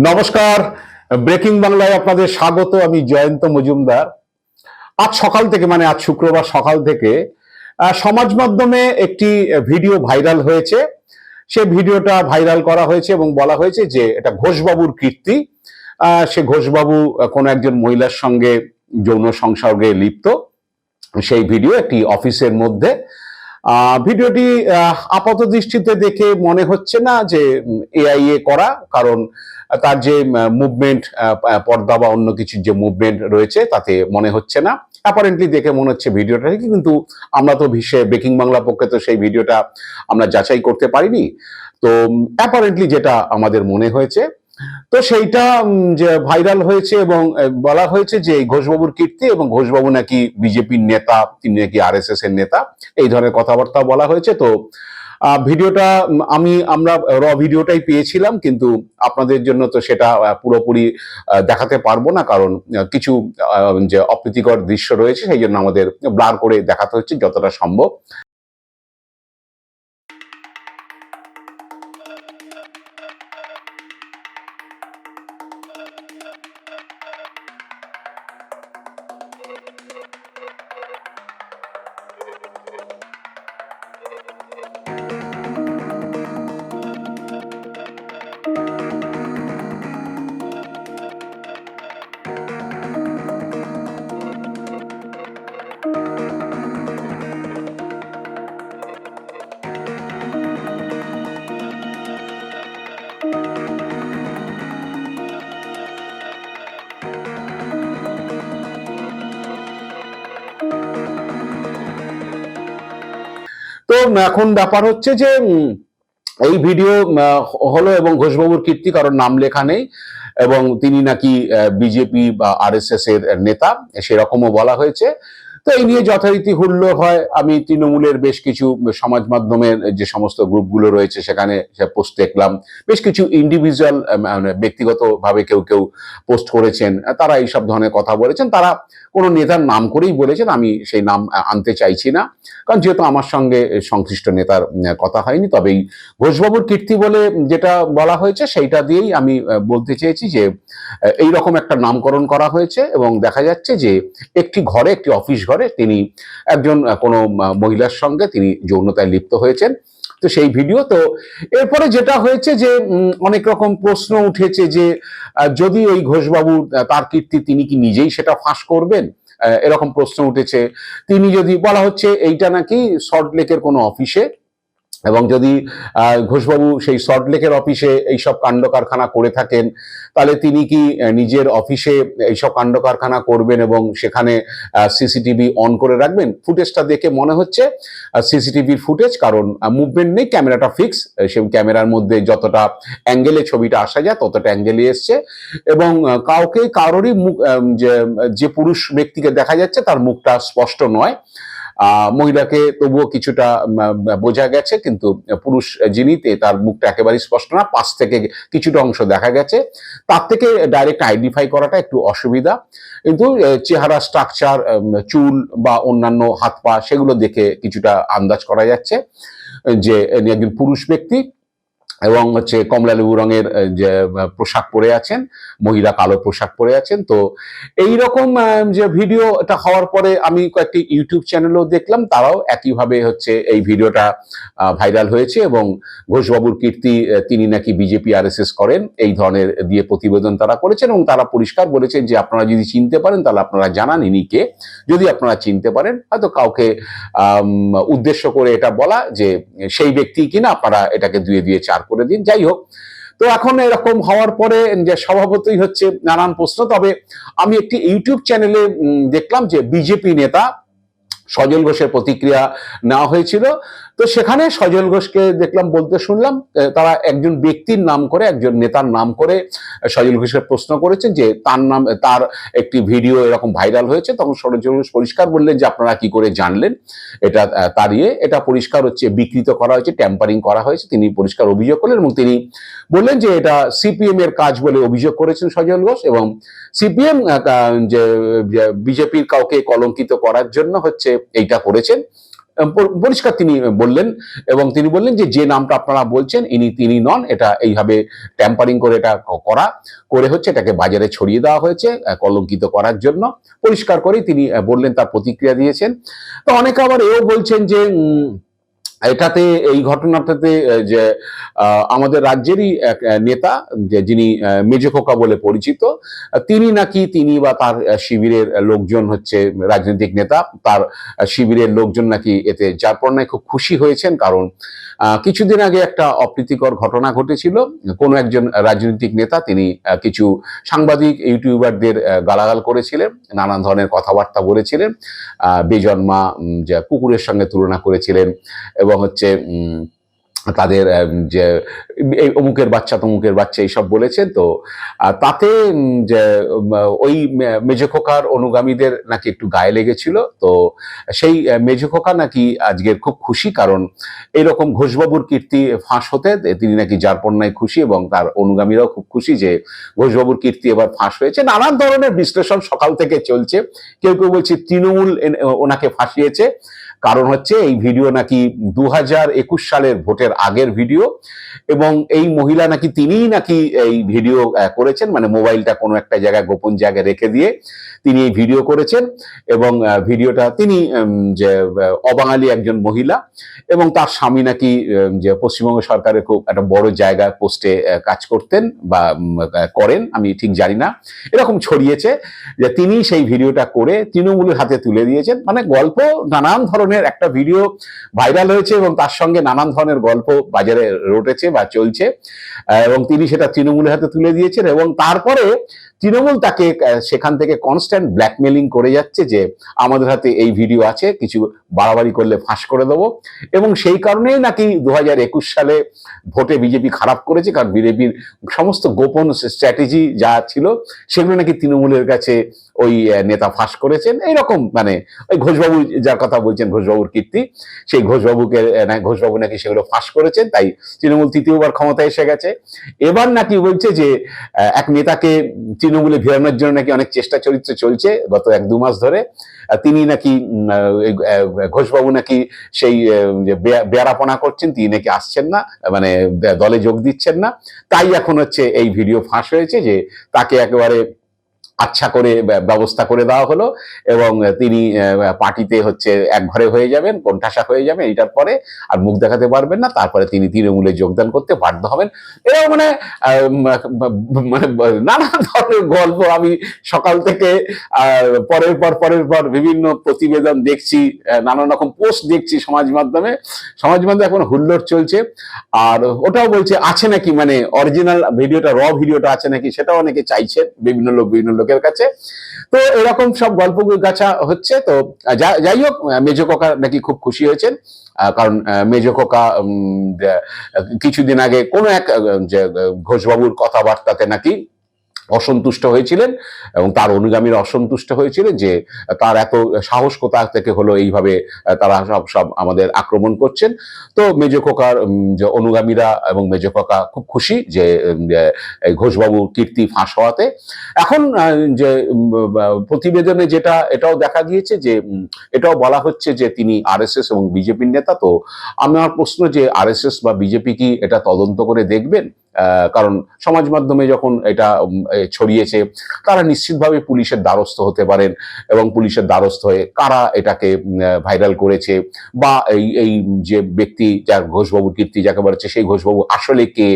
নমস্কার। ব্রেকিং বাংলায় আপনাদের স্বাগত, আমি জয়ন্ত মজুমদার। আজ সকাল থেকে মানে আজ শুক্রবার সকাল থেকে সমাজ মাধ্যমে একটি ভিডিও ভাইরাল হয়েছে। সে ভিডিওটা ভাইরাল করা হয়েছে এবং বলা হয়েছে যে এটা ঘোষবাবুর কীর্তি। সে ঘোষবাবু কোনো একজন মহিলার সঙ্গে যৌন সংসর্গে লিপ্ত। সেই ভিডিও একটি অফিসের মধ্যে ভিডিওটি আপাত দৃষ্টিতে দেখে মনে হচ্ছে না যে এআই এ করা কারণ তার যে মুভমেন্ট পর্দা বা অন্য কিছু যে মুভমেন্ট রয়েছে তাতে মনে হচ্ছে না। অ্যাপারেন্টলি দেখে মনে হচ্ছে ভিডিওটা ঠিকই, কিন্তু আমরা তো ভিসে বেকিং বাংলা পক্ষে তো সেই ভিডিওটা আমরা যাচাই করতে পারিনি। তো অ্যাপারেন্টলি যেটা আমাদের মনে হয়েছে তো সেইটা যে ভাইরাল হয়েছে এবং বলা হয়েছে যে এই ঘোষবাবুর কীর্তি এবং ঘোষবাবু নাকি বিজেপির নেতা, তিনি নাকি আরএসএস এর নেতা, এই ধরনের কথাবার্তা বলা হয়েছে। তো ভিডিওটা আমি, আমরা র ভিডিওটাই পেয়েছিলাম, কিন্তু আপনাদের জন্য তো সেটা পুরোপুরি দেখাতে পারব না, কারণ কিছু যে অপ্রীতিকর দৃশ্য রয়েছে, সেই জন্য আমাদের ব্লার করে দেখাতে হচ্ছে, যতটা সম্ভব। এখন ব্যাপার হচ্ছে যে এই ভিডিও হলো এবং ঘোষবাবুর কীর্তি, কারণ নাম লেখা নেই, এবং তিনি নাকি বিজেপি বা আরএসএস এর নেতা, সেরকমও বলা হয়েছে। তো এই নিয়ে যথারীতি হুল্লো হয়। আমি তৃণমূলের বেশ কিছু সমাজ মাধ্যমের যে সমস্ত গ্রুপগুলো রয়েছে সেখানে পোস্ট দেখলাম। বেশ কিছু ইন্ডিভিজুয়াল ব্যক্তিগতভাবে কেউ কেউ পোস্ট করেছেন। তারা এইসব ধরনের কথা বলেছেন। তারা কোনো নেতার নাম করেই বলেছেন, আমি সেই নাম আনতে চাইছি না। কারণ যেহেতু আমার সঙ্গে সংশ্লিষ্ট নেতার কথা হয়নি, তবেই ঘোষবাবুর কীর্তি বলে যেটা বলা হয়েছে, সেইটা দিয়েই আমি বলতে চেয়েছি যে এই রকম একটা নামকরণ করা হয়েছে এবং দেখা যাচ্ছে যে, একটি ঘরে একটি অফিস ঘরে তিনি একজন কোনো মহিলার সঙ্গে তিনি যৌনতায় লিপ্ত হয়েছেন। তো সেই ভিডিও তো এরপরে যেটা হয়েছে যে অনেক রকম প্রশ্ন উঠেছে যে যদি ওই ঘোষবাবু তার কীর্তি তিনি কি নিজেই সেটা ফাঁস করবেন? এরকম প্রশ্ন উঠেছে। তিনি যদি বলা হচ্ছে এইটা নাকি সল্টলেকের কোনো অফিসে এবং যদি ঘোষবাবু সেই সল্টলেকের অফিসে এইসব কাণ্ড কারখানা করে থাকেন, তাহলে তিনি কি নিজের অফিসে এইসব কাণ্ড কারখানা করবেন এবং সেখানে সিসিটিভি অন করে রাখবেন? ফুটেজটা দেখে মনে হচ্ছে সিসিটিভির ফুটেজ কারণ মুভমেন্ট নেই ক্যামেরাটা ফিক্স সেই ক্যামেরার মধ্যে যতটা অ্যাঙ্গেলে ছবিটা আসা যায়, ততটা অ্যাঙ্গেলে এসছে। এবং কাউকে, কারোরই মুখ যে পুরুষ ব্যক্তিকে দেখা যাচ্ছে, তার মুখটা স্পষ্ট নয়। মহিলাকে তবুও কিছুটা বোঝা গেছে, কিন্তু পুরুষ যিনিতে তার মুখটা একেবারে স্পষ্ট না, পাশ থেকে কিছুটা অংশ দেখা গেছে। তার থেকে ডাইরেক্ট আইডেন্টিফাই করাটা একটু অসুবিধা। কিন্তু চেহারা স্ট্রাকচার চুল বা অন্যান্য হাত পা, সেগুলো দেখে কিছুটা আন্দাজ করা যাচ্ছে, যে একজন পুরুষ ব্যক্তি এবং হচ্ছে কমলা লেবু রঙের যে পোশাক পরে আছেন, মহিলা কালো পোশাক পরে আছেন। তো এই রকম যে ভিডিওটা হওয়ার পরে আমি কয়েকটি ইউটিউব চ্যানেলও দেখলাম, তারাও একইভাবে হচ্ছে এই ভিডিওটা ভাইরাল হয়েছে এবং ঘোষবাবুর কীর্তি তিনি নাকি বিজেপি, আরএসএস করেন, এই ধরনের দিয়ে প্রতিবেদন তারা করেছেন এবং তারা পরিষ্কার বলেছেন যে আপনারা যদি চিনতে পারেন, তাহলে আপনারা জানান ইনি কে যদি আপনারা চিনতে পারেন, হয়তো কাউকে উদ্দেশ্য করে এটা বলা যে সেই ব্যক্তি কিনা, আপনারা এটাকে দুয়ে দিয়ে চার করে দিন, যাই হোক। তো এখন এরকম হওয়ার পরে যে স্বভাবতই হচ্ছে নানান প্রশ্ন। তবে আমি একটি ইউটিউব চ্যানেলে দেখলাম যে বিজেপি নেতা সজল ঘোষের প্রতিক্রিয়া নেওয়া হয়েছিল। তো সেখানে সজল ঘোষকে দেখলাম, বলতে শুনলাম তারা একজন ব্যক্তির নাম করে, একজন নেতার নাম করে সজল ঘোষের প্রশ্ন করেছেন যে তার নাম তার একটি ভিডিও এরকম ভাইরাল হয়েছে। তখন সজল ঘোষ পরিষ্কার বললেন যে, আপনারা কি করে জানলেন? এটা ইয়ে এটা পরিষ্কার হচ্ছে, বিকৃত করা হয়েছে ট্যাম্পারিং করা হয়েছে, তিনি পরিষ্কার অভিযোগ করলেন এবং তিনি বললেন যে, এটা সিপিএম এর কাজ বলে অভিযোগ করেছেন সজল ঘোষ এবং সিপিএম যে, বিজেপির কাউকে কলঙ্কিত করার জন্য হচ্ছে এইটা করেছেন। পরিষ্কার তিনি বললেন এবং তিনি বললেন যে যে নামটা আপনারা বলছেন, ইনি, তিনি নন, এটা এইভাবে ট্যাম্পারিং করে এটা করা, করে হচ্ছে, এটাকে বাজারে ছড়িয়ে দেওয়া হয়েছে কলঙ্কিত করার জন্য। পরিষ্কার করেই তিনি বললেন, তার প্রতিক্রিয়া দিয়েছেন। তো অনেকে আবার এও বলছেন যে এটাতে, এই ঘটনাটাতে যে আমাদের রাজ্যেরই এক নেতা, যে, যিনি মেজো খোকা বলে পরিচিত, তিনি নাকি, তিনি বা তার শিবিরের লোকজন হচ্ছে রাজনৈতিক নেতা, তার শিবিরের লোকজন নাকি এতে যার পর নাই খুব খুশি হয়েছেন, কারণ কিছুদিন আগে একটা অপ্রীতিকর ঘটনা ঘটেছিল। কোনো একজন রাজনৈতিক নেতা, তিনি কিছু সাংবাদিক, ইউটিউবারদের গালাগাল করেছিলেন, নানান ধরনের কথাবার্তা বলেছিলেন বেজন্মা যে, কুকুরের সঙ্গে তুলনা করেছিলেন, এবং হচ্ছে তাদের যে এই অমুকের বাচ্চা তমুকের বাচ্চা এইসব বলেছেন তো তাতে যে ওই মে- মেজো খোকার অনুগামীদের নাকি একটু গায়ে লেগেছিল তো সেই আহ, খোকা নাকি আজকের খুব খুশি কারণ এইরকম ঘোষবাবুর কীর্তি ফাঁস হতে তিনি নাকি যার পণ্যায় খুশি এবং তার অনুগামীরাও খুব খুশি যে ঘোষবাবুর কীর্তি এবার ফাঁস হয়েছে। নানান ধরনের বিশ্লেষণ সকাল থেকে চলছে। কেউ কেউ বলছে তৃণমূল ওনাকে ফাঁসিয়েছে। কারণ হচ্ছে এই ভিডিও নাকি দু হাজার একুশ সালের ভোটের আগের ভিডিও এবং এই মহিলা নাকি তিনিই নাকি এই ভিডিও করেছেন মানে মোবাইলটা কোনো একটা জায়গায় গোপন জায়গায় রেখে দিয়ে তিনি এই ভিডিও করেছেন এবং ভিডিওটা তিনি যে অবাঙালি একজন মহিলা এবং তার স্বামী নাকি যে, পশ্চিমবঙ্গ সরকারের খুব একটা বড় জায়গায় পোস্টে কাজ করতেন বা করেন, আমি ঠিক জানি না। এরকম ছড়িয়েছে যে তিনি সেই ভিডিওটা করে তৃণমূলের হাতে তুলে দিয়েছেন মানে গল্প নানান ধরনের একটা ভিডিও ভাইরাল হয়েছে এবং তার সঙ্গে নানান ধরনের গল্প বাজারে রটেছে বা চলছে এবং তিনি সেটা তৃণমূলের হাতে তুলে দিয়েছেন এবং তারপরে তৃণমূল তাকে সেখান থেকে কনস্ট্যান্ট ব্ল্যাকমেলিং করে যাচ্ছে যে আমাদের হাতে এই ভিডিও আছে, কিছু বাড়াবাড়ি করলে ফাঁস করে দেবো। এবং সেই কারণেই নাকি দু হাজার একুশ সালে ভোটে বিজেপি খারাপ করেছে, কারণ বিজেপির সমস্ত গোপন স্ট্র্যাটেজি যা ছিল, সেগুলো নাকি তৃণমূলের কাছে ওই নেতা ফাঁস করেছেন। এইরকম মানে ওই ঘোষবাবু যার কথা বলছেন, ঘোষবাবুর কীর্তি, সেই ঘোষবাবুকে ঘোষবাবু নাকি সেগুলো ফাঁস করেছেন, তাই তৃণমূল তৃতীয়বার ক্ষমতায় এসে গেছে। এবার নাকি বলছে যে এক নেতাকে তৃণমূলে ফেরানোর জন্য নাকি অনেক চেষ্টা চরিত্র চলছে গত এক দু মাস ধরে। তিনি নাকি ঘোষবাবু নাকি সেই বেড়াপনা করছেন, তিনি নাকি আসছেন না মানে দলে যোগ দিচ্ছেন না। তাই এখন হচ্ছে এই ভিডিও ফাঁস হয়েছে যে তাকে একেবারে আচ্ছা করে ব্যবস্থা করে দেওয়া হলো এবং তিনি পার্টিতে হচ্ছে এক ঘরে হয়ে যাবেন, কোণঠাসা হয়ে যাবেন এটার পরে আর মুখ দেখাতে পারবেন না। তারপরে তিনি তৃণমূলে যোগদান করতে বাধ্য হবেন। এরকম মানে মানে নানা ধরনের গল্প আমি সকাল থেকে পরের পর পরের পর বিভিন্ন প্রতিবেদন দেখছি নানান রকম পোস্ট দেখছি সমাজ মাধ্যমে। সমাজ মাধ্যমে এখন হুল্লোড় চলছে। আর ওটাও বলছে, আছে নাকি মানে অরিজিনাল ভিডিওটা, র ভিডিওটা আছে নাকি সেটাও অনেকে চাইছেন বিভিন্ন লোক, বিভিন্ন লোকের কাছে। তো এরকম সব গল্প গাছা হচ্ছে। তো যাই হোক, মেজো কাকা নাকি খুব খুশি হয়েছেন। কারণ মেজো কাকা কিছুদিন আগে কোনো এক ঘোষবাবুর কথাবার্তাতে নাকি অসন্তুষ্ট হয়েছিলেন এবং তার অনুগামীরা অসন্তুষ্ট হয়েছিলেন যে তার এত সাহস কোথা থেকে হলো, এইভাবে তারা সব সব আমাদের আক্রমণ করছেন। তো মেজো খোকার যে অনুগামীরা এবং মেজো খোকা খুব খুশি যে ঘোষবাবু কীর্তি ফাঁস হওয়াতে। এখন যে প্রতিবেদনে যেটা, এটাও দেখা গিয়েছে যে এটাও বলা হচ্ছে যে তিনি আরএসএস এবং বিজেপির নেতা। তো আমার প্রশ্ন যে, আরএসএস বা বিজেপি কি এটা তদন্ত করে দেখবেন? কারণ সমাজ মাধ্যমে যখন এটা ছড়িয়েছে, তারা নিশ্চিতভাবে পুলিশের দ্বারস্থ হতে পারেন এবং পুলিশের দ্বারস্থ হয়ে কারা এটাকে ভাইরাল করেছে বা এই এই যে ব্যক্তি যার ঘোষবাবু কীর্তি যাকে বলেছে সেই ঘোষবাবু আসলে কে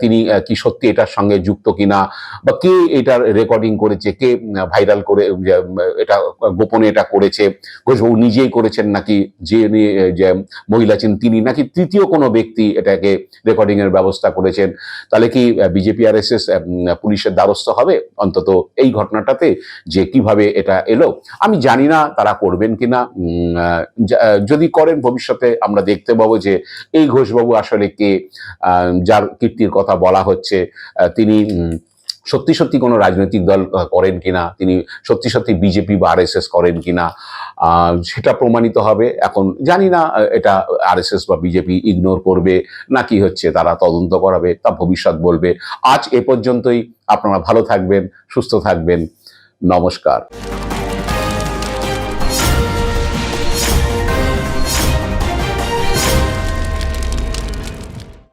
তিনি কি সত্যি এটার সঙ্গে যুক্ত কিনা বা কে এটার রেকর্ডিং করেছে, কে ভাইরাল করে এটা গোপনে এটা করেছে, ঘোষবাবু নিজেই করেছেন নাকি যে যে মহিলা তিনি নাকি তৃতীয় কোনো ব্যক্তি এটাকে রেকর্ডিংয়ের ব্যবস্থা করেছেন? তাহলে কি বিজেপি আর এস এস পুলিশের দ্বারস্থ হবে? অন্তত এই ঘটনাটাতে যে কীভাবে এটা এলো। আমি জানি না তারা করবেন যা- আহ, যদি করেন ভবিষ্যতে আমরা দেখতে পাবো যে এই ঘোষবাবু আসলে কে যার কীর্তির কথা বলা হচ্ছে তিনি সত্যি সত্যি কোনো রাজনৈতিক দল করেন কিনা তিনি সত্যি সত্যি বিজেপি বা আরএসএস করেন কিনা সেটা প্রমাণিত হবে। এখন জানি না এটা আরএসএস বা বিজেপি ইগনোর করবে না কি হচ্ছে, তারা তদন্ত করাবে, তা ভবিষ্যৎ বলবে। আজ এ পর্যন্তই, আপনারা ভালো থাকবেন, সুস্থ থাকবেন। নমস্কার।